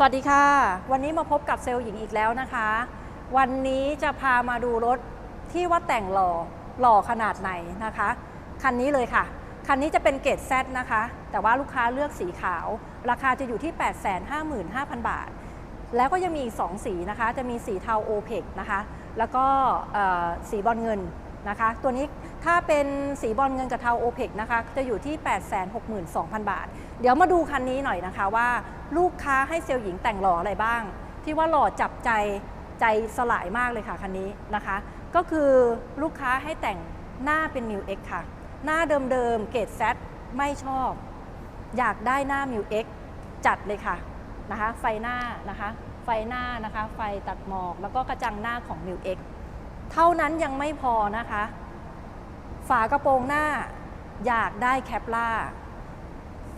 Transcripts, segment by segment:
สวัสดีค่ะ วันนี้มาพบกับเซลล์หญิงอีกแล้วนะคะ วันนี้จะพามาดูรถที่ว่าแต่งหล่อหล่อขนาดไหนนะคะ คันนี้เลยค่ะ คันนี้จะเป็นเกรด Z นะคะ แต่ว่าลูกค้าเลือกสีขาว ราคาจะอยู่ที่ 855,000 บาท แล้วก็ยังมีอีก 2 สีนะคะ จะมีสีเทาโอเพกนะคะ แล้วก็สีบอลเงิน นะคะ ตัวนี้ถ้าเป็นสีบอลเงินกับเทาโอเพกนะคะจะอยู่ที่ 862,000 บาท เดี๋ยวมาดูคันนี้หน่อยนะคะว่าลูกค้าให้เซลล์หญิงแต่งหล่ออะไรบ้าง ที่ว่าหล่อจับใจใจสลายมากเลยค่ะคันนี้นะคะ ก็คือลูกค้าให้แต่งหน้าเป็น m ิว X ค่ะ หน้าเดิมๆเกรด Z ไม่ชอบ อยากได้หน้า m ิว X จัดเลยค่ะนะคะ ไฟหน้านะคะ ไฟหน้านะคะ ไฟตัดหมอก แล้วก็กระจังหน้าของ m ิว X เท่านั้นยังไม่พอนะคะ ฝากระโปรงหน้าอยากได้แคปล่า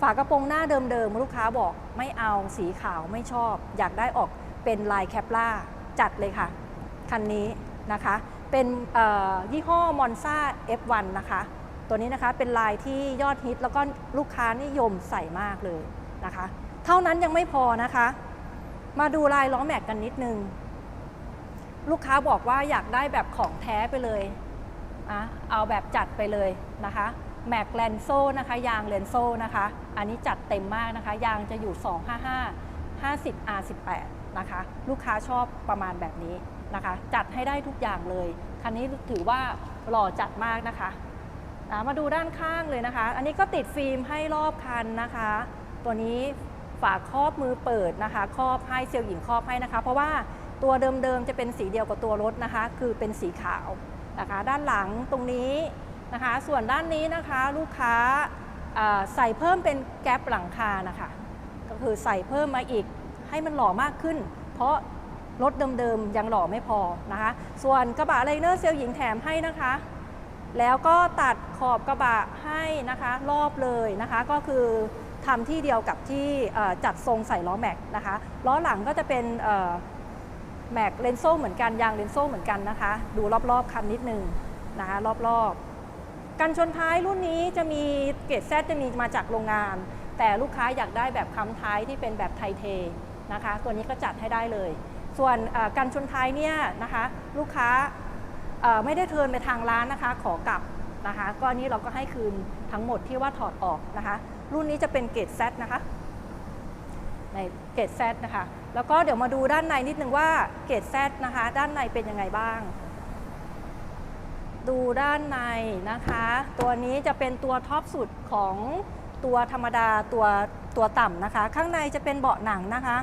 ฝากระโปรงหน้าเดิมๆ ลูกค้าบอกไม่เอาสีขาวไม่ชอบ อยากได้ออกเป็นลายแคปล่า จัดเลยค่ะ คันนี้นะคะ เป็นยี่ห้อมอนซ่า F1 นะคะ ตัวนี้นะคะเป็นลายที่ยอดฮิตแล้วก็ลูกค้านิยมใส่มากเลยนะคะ เท่านั้นยังไม่พอนะคะ มาดูลายล้อแม็กกันนิดนึง ลูกค้าบอกว่าอยากได้แบบของแท้ไปเลยอะเอาแบบจัดไปเลยนะคะแม็กแลนโซนะคะ ยางเลนโซนะคะ อันนี้จัดเต็มมากนะคะ ยางจะอยู่ 255 50 R18 นะคะ ลูกค้าชอบประมาณแบบนี้นะคะ จัดให้ได้ทุกอย่างเลย คันนี้ถือว่าหล่อจัดมากนะคะอะมาดูด้านข้างเลยนะคะ อันนี้ก็ติดฟิล์มให้รอบคันนะคะ ตัวนี้ฝาครอบมือเปิดนะคะ ครอบให้เซลล์หญิงครอบให้นะคะ เพราะว่า ตัวเดิมๆจะเป็นสีเดียวกับตัวรถนะคะ คือเป็นสีขาวนะคะ ด้านหลังตรงนี้นะคะ ส่วนด้านนี้นะคะลูกค้าใส่เพิ่มเป็นแก๊ปหลังคานะคะ ก็คือใส่เพิ่มมาอีกให้มันหล่อมากขึ้น เพราะรถเดิมๆยังหล่อไม่พอนะคะ ส่วนกระบะไลเนอร์เซลล์หญิงแถมให้นะคะ แล้วก็ตัดขอบกระบะให้นะคะรอบเลยนะคะ ก็คือทำที่เดียวกับที่จัดทรงใส่ล้อแม็กนะคะ ล้อหลังก็จะเป็น แม็กเลนโซ่เหมือนกันยางเลนโซ่เหมือนกันนะคะ ดูรอบๆคันนิดนึงนะคะรอบๆกันชนท้ายรุ่นนี้จะมีเกรดแซจะมีมาจากโรงงาน แต่ลูกค้าอยากได้แบบค้ำท้ายที่เป็นแบบไทเทนะคะ ตัวนี้ก็จัดให้ได้เลย ส่วนกันชนท้ายเนี่ยนะคะลูกค้าไม่ได้เทินไปทางร้านนะคะ ขอกลับนะคะก็อันนี้เราก็ให้คืนทั้งหมดที่ว่าถอดออกนะคะ รุ่นนี้จะเป็นเกรดแซนะคะ ในเกรดแซนะคะ แล้วก็เดี๋ยวมาดูด้านในนิดนึงว่าเกรดแซนะคะ ด้านในเป็นยังไงบ้าง ดูด้านในนะคะ ตัวนี้จะเป็นตัวท็อปสุดของตัวธรรมดาตัวตัวต่ำนะคะ ข้างในจะเป็นเบาะหนังนะคะ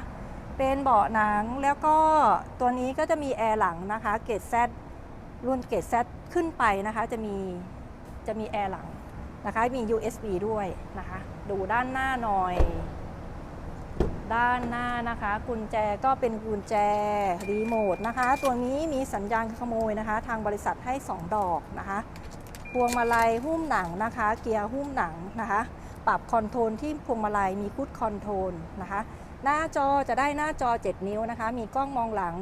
เป็นเบาะหนังแล้วก็ตัวนี้ก็จะมีแอร์หลังนะคะ เกรดแซรุ่นเกรดแซขึ้นไปนะคะ จะมีจะมีแอร์หลังนะคะ มี USB ด้วยนะคะ ดูด้านหน้าหน่อย ด้านหน้านะคะ กุญแจก็เป็นกุญแจรีโมทนะคะ ตัวนี้มีสัญญาณขโมยนะคะ ทางบริษัทให้ 2 ดอกนะคะพวงมาลัยหุ้มหนังนะคะ เกียร์หุ้มหนังนะคะ ปรับคอนโทรลที่พวงมาลัยมีคุดคอนโทรลนะคะ หน้าจอจะได้หน้าจอ 7 นิ้วนะคะ มีกล้องมองหลัง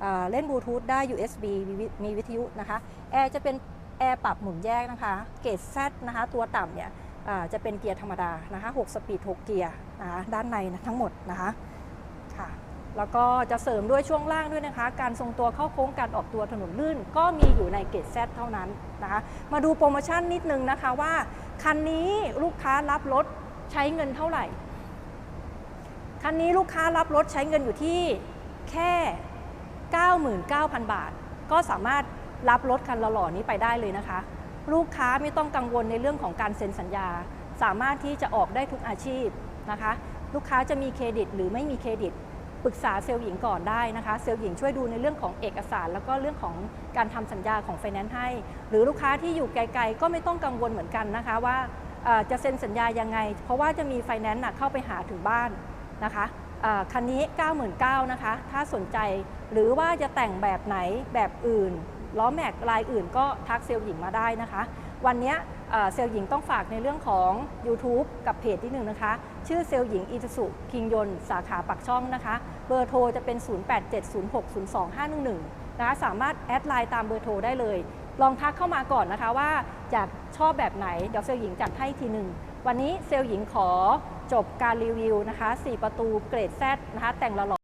เเล่นบลูทูธได้ USB มีวิทยุนะคะ แอร์จะเป็นแอร์ปรับหมุนแยกนะคะ เกรด Z นะคะ ตัวต่ำเนี่ย จะเป็นเกียร์ธรรมดานะคะ6สปีด6เกียร์นะคะด้านในนะทั้งหมดนะคะค่ะแล้วก็จะเสริมด้วยช่วงล่างด้วยนะคะ การทรงตัวเข้าโค้งการออกตัวถนนลื่น ก็มีอยู่ในเกรด Z เท่านั้นนะคะมาดูโปรโมชั่นนิดนึงนะคะว่า คันนี้ลูกค้ารับรถใช้เงินเท่าไหร่ คันนี้ลูกค้ารับรถใช้เงินอยู่ที่แค่ 99,000 บาท ก็สามารถรับรถคันหล่อๆนี้ไปได้เลยนะคะ ลูกค้าไม่ต้องกังวลในเรื่องของการเซ็นสัญญา สามารถที่จะออกได้ทุกอาชีพนะคะ ลูกค้าจะมีเครดิตหรือไม่มีเครดิตปรึกษาเซลล์หญิงก่อนได้นะคะ เซลล์หญิงช่วยดูในเรื่องของเอกสาร แล้วก็เรื่องของการทำสัญญาของไฟแนนซ์ให้ หรือลูกค้าที่อยู่ไกล ๆ ก็ไม่ต้องกังวลเหมือนกันนะคะว่าจะเซ็นสัญญายังไง เพราะว่าจะมีไฟแนนซ์เข้าไปหาถึงบ้านนะคะคันนี้ 99,000นะคะ ถ้าสนใจ หรือว่าจะแต่งแบบไหนแบบอื่น ล้อแม็กลายอื่นก็ทักเซลล์หญิงมาได้นะคะ วันนี้เซลล์หญิงต้องฝากในเรื่องของ YouTube กับเพจที่หนึ่งนะคะ ชื่อเซลล์หญิงอีทสุคิงยนสาขาปักช่องนะคะ เบอร์โทรจะเป็น 0870602511 นะคะ สามารถแอดไลน์ตามเบอร์โทรได้เลย ลองทักเข้ามาก่อนนะคะว่าอยากชอบแบบไหน เดี๋ยวเซลล์หญิงจัดให้ทีหนึ่งวันนี้เซลล์หญิงขอจบการรีวิวนะคะ 4 ประตูเกรด Z นะคะแต่งละหล่อ